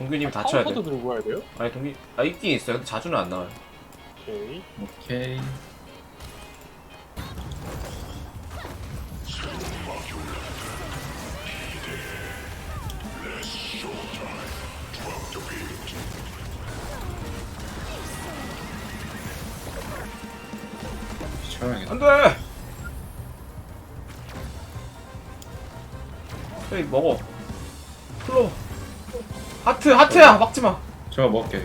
동규님 다쳐야 돼. 카운터도 들고 가야 돼요? 아니 동규 아 있긴 있어요. 근데 자주는 안 나와요. 오케이. 오케이. 채워야겠다. 안돼. 저기 먹어. 하트 하트야 막지 마. 제가 먹을게.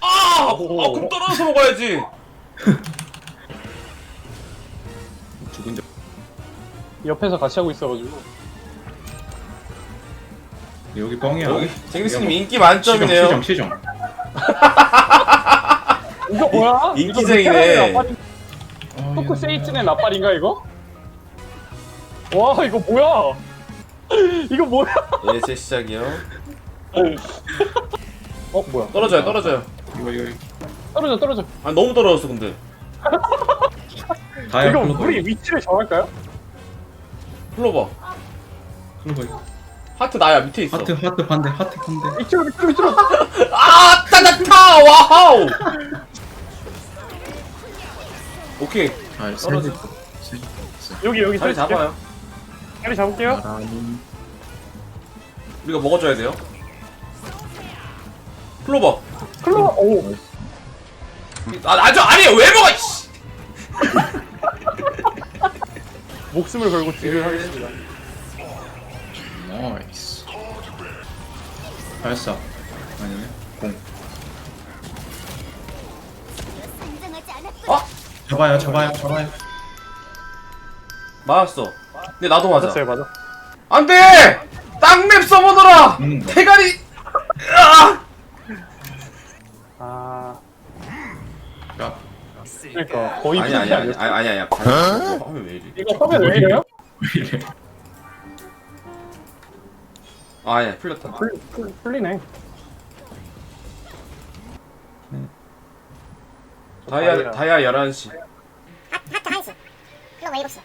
아! 오. 아 그럼 떨어져서 먹어야지. 죽은데. 옆에서 같이 하고 있어가지고. 여기 뻥이야. 여기 쟁기스님 여기 인기 만점이네요. 시정, 시정. 이거 뭐야? 인기쟁이네. 어, 토크 야. 세이튼의 나팔인가 이거? 와 이거 뭐야? 이거 뭐야? 예, 제 시작이요. 어 뭐야? 떨어져요, 떨어져요. 이거 이거. 떨어져 떨어져. 아 너무 떨어졌어 근데. 다이아 이거 클로버. 우리 위치를 정할까요? 플로버. 클로버 이거. 하트 나야 밑에 있어. 하트 하트 반대 하트 반대. 밑으로 밑으로 밑으로. 아 따다타 와우. 오케이 아, 떨어져. 여기 여기 자리. 잡아요. 자리 잡을게요. 나란히. 우리가 먹어줘야 돼요. 플로버. 클로. 오. 아 아저 아니에요 왜 먹어? 씨. 목숨을 걸고 딜을 하겠습니다. 나이스. 발사. 아니네. 공. 않았군. 아 잡아요 잡아요 잡아요. 맞았어. 근데 나도 맞아. 맞았어요 맞아. 안 돼. 땅맵 써보더라. 음. 대가리. 아. 아 야. 그러니까 거의 아니 아니 아니. 아니 아니 아니야. 어? 하면 왜 이래? 이거 화면 왜 이래요? 왜 이래? 아 아니야 풀렸다. 풀, 풀, 풀리네. 저 다이아 다이아 11시. 하트 한시. 클로버 일곱 시.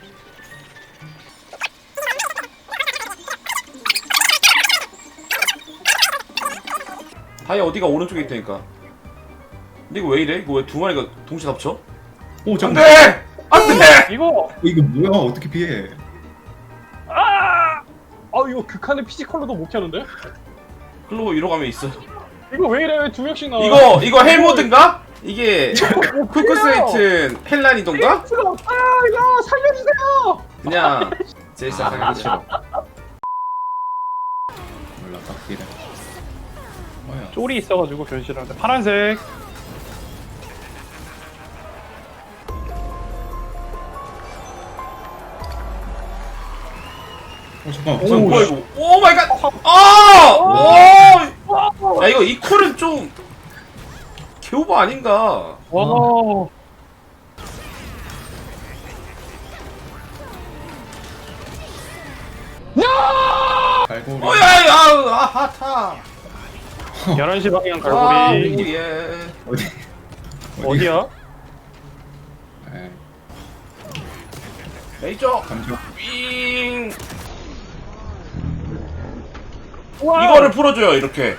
다이아 어디가 오른쪽에 있다니까. 근데 이거 왜 이래? 이거 왜 두 마리가 동시에 덮쳐? 오 잠깐. 안돼! 안돼! 이거 이거 뭐야? 어떻게 피해? 아! 아 이거 극한의 피지컬로도 못 켜는데? 클로버 위로 가면 있어. 이거 왜 이래? 두 명씩 나와. 이거 이거 헬모드인가? 이게 뭐 쿠크스웨이튼 헬란이던가? 아 이거 살려주세요! 그냥 제 아, 하기 싫어. 몰라 딱 이래. 쫄이 있어가지고 변신하는데 파란색. 어 잠깐. 오, 잠깐. 뭐야 이거? 오 마이 갓! 아! 오! 야 이거 이 쿨은 좀 개오버 아닌가? 와. 갈고리. 어야야 아 하타. 11시 방향 아, 갈고리. 예. 어디? 어디야? 에이, 레이저. 윙. 와! 이거를 풀어줘요 이렇게.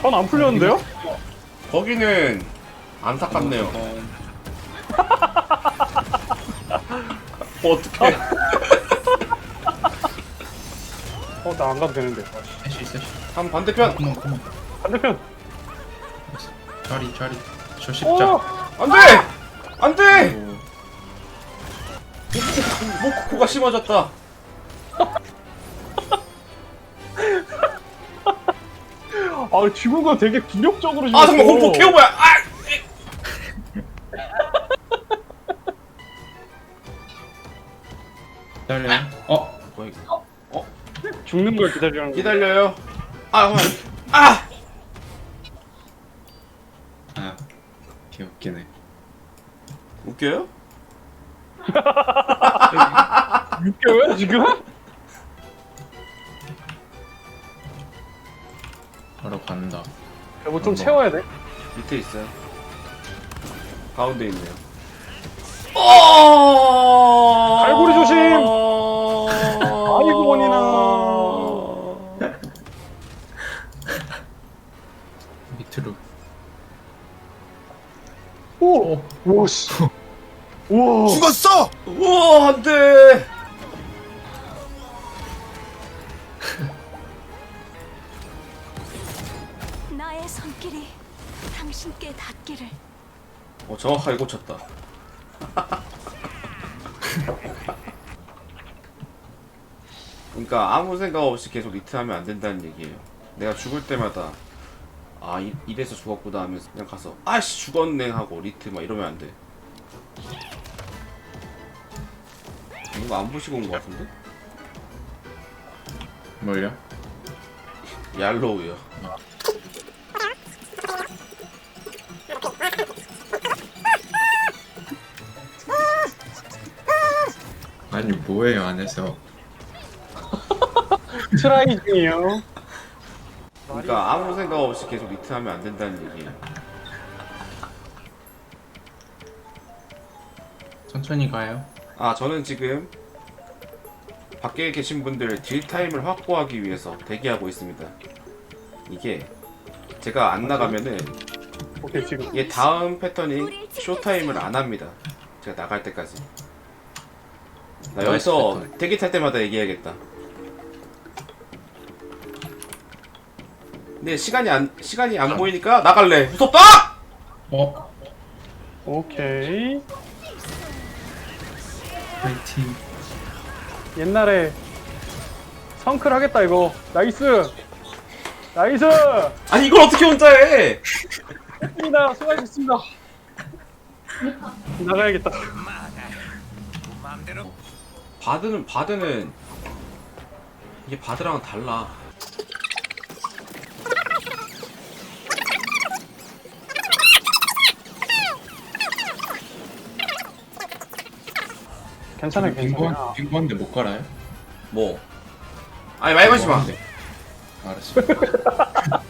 전 안 풀렸는데요? 거기는 안타깝네요. 어, 뭐 어떡해. 어, 나 안 가도 되는데. 셋이 셋 이. 한 반대편. 컴온 컴온. 반대편. 자리 자리. 저 오! 십자. 안돼! 안돼! 오. 모코코가 심어졌다. 아, 거 되게 굴욕적으로 아 정말 공포 케오버야. 아! 기다려. 어. 뭐야 이거? 죽는 걸 기다리는 거. 기다려요. 아, 잠깐만. 아! 아. 개 웃기네. 웃겨요? 웃겨요, 지금? 바로 간다. 이거 좀 채워야 돼. 밑에 있어요. 가운데 있네요. 어! 오! 오씨. 우와. 죽었어! 우와 안돼 나의 손길이 당신께 닿기를 어 정확하게 꽂혔다 그러니까 아무 생각 없이 계속 리트하면 안 된다는 얘기예요 내가 죽을 때마다 아 이, 이래서 죽었구나 하면서 그냥 가서 아씨 죽었네 하고 리트 막 이러면 안돼 이거 안 보시고 온 거 같은데? 뭘요? 얄로우요 아니 뭐예요 안에서? 트라이 중이에요. 그러니까 아무 생각 없이 계속 리트하면 안 된다는 얘기예요 천천히 가요. 아 저는 지금 밖에 계신 분들 딜 타임을 확보하기 위해서 대기하고 있습니다. 이게 제가 안 나가면은 오케이 지금. 이게 다음 패턴인 쇼 타임을 안 합니다. 제가 나갈 때까지. 나 여기서. 대기 탈 때마다 얘기해야겠다. 근데 시간이 안 시간이 안 보이니까 나갈래. 무섭다! 어? 오케이. 파이팅. 옛날에 성클 하겠다 이거. 나이스. 나이스. 아니 이걸 어떻게 혼자 해? 입니다. 수고하셨습니다. 나가야겠다. 바드는 바드는 이게 바드랑은 달라. 괜찮아요, 괜찮아요. 빙고한데 못 갈아요? 뭐? 아니 말 걸지 마. 네. 알았어.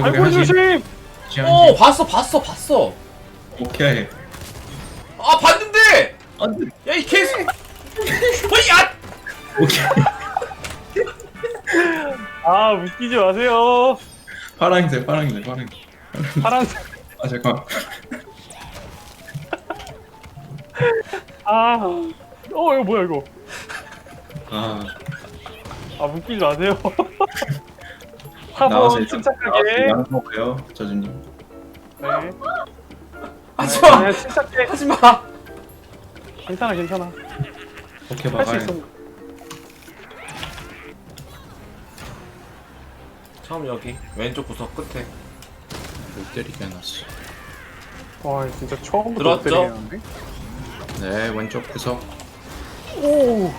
발골이 알고리 하시. 조심! 어 봤어 봤어 봤어. 오케이. 아 봤는데. 안돼. 야 이 개새. 어이야. 오케이. 아, 웃기지 마세요. 파랑색 파랑색 파랑색. 파란색. 아 잠깐. 아. 어, 이거 뭐야, 이거. 아 아, 웃기지 마세요. 나와서 4번 일단 침착하게. 나와서 먹어요 저주님. 네. 하지 마. 아니야, 침착해. 하지 마. 괜찮아, 괜찮아. 오케이 할 수 막아요. 있어. 처음 여기 왼쪽 구석 끝에. 못 때리게 해놨어. 와, 진짜 처음부터 들었죠? 때리겠는데? 네 왼쪽 구석. 오.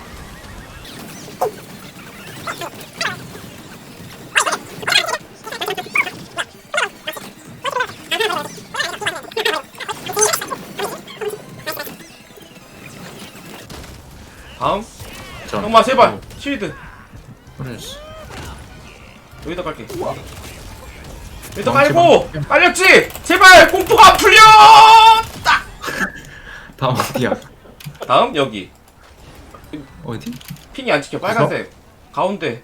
다음. 전. 형마 제발. 쉴드. 그랬어. 여기다 깔게. 여기다 깔고 깔렸지. 제발 공포가 안 풀려. 딱. 다음 어디야? 다음 여기. 어디? 핑이 안 찍혀 빨간색. 가운데.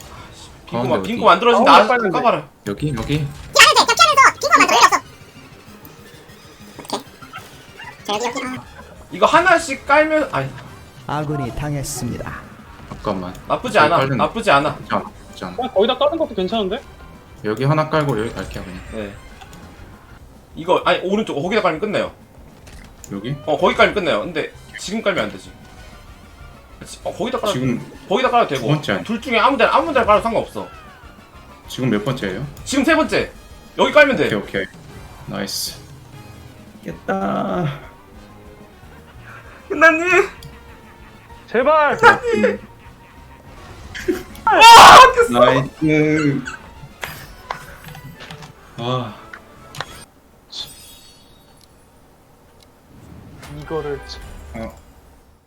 아씨, 빙고 가운데 어디? 빙고 만들어진다. 가운데 아, 빨간색. 까봐라. 여기 여기. 이거 하나씩 깔면 아니 아군이 당했습니다. 잠깐만. 나쁘지 않아. 깔렸네. 나쁘지 않아. 자, 자. 그냥 거기다 까는 것도 괜찮은데? 여기 하나 깔고 여기 갈게요 그냥. 네. 이거 아니 오른쪽 거기다 깔면 끝나요. 여기? 어 거기 깔면 끝나요. 근데 지금 깔면 안 되지. 지- 어 거기다 깔아. 지금 거기다 깔아도 되고. 두 번째 아니- 둘 중에 아무 데나 아무 데나 깔아도 상관없어. 지금 몇 번째예요? 지금 세 번째. 여기 깔면 돼. 오케이 오케이. 나이스. 깼다. 끝났니? 제발! 나이스. 아, 이거를 참- 어,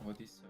어디 있어?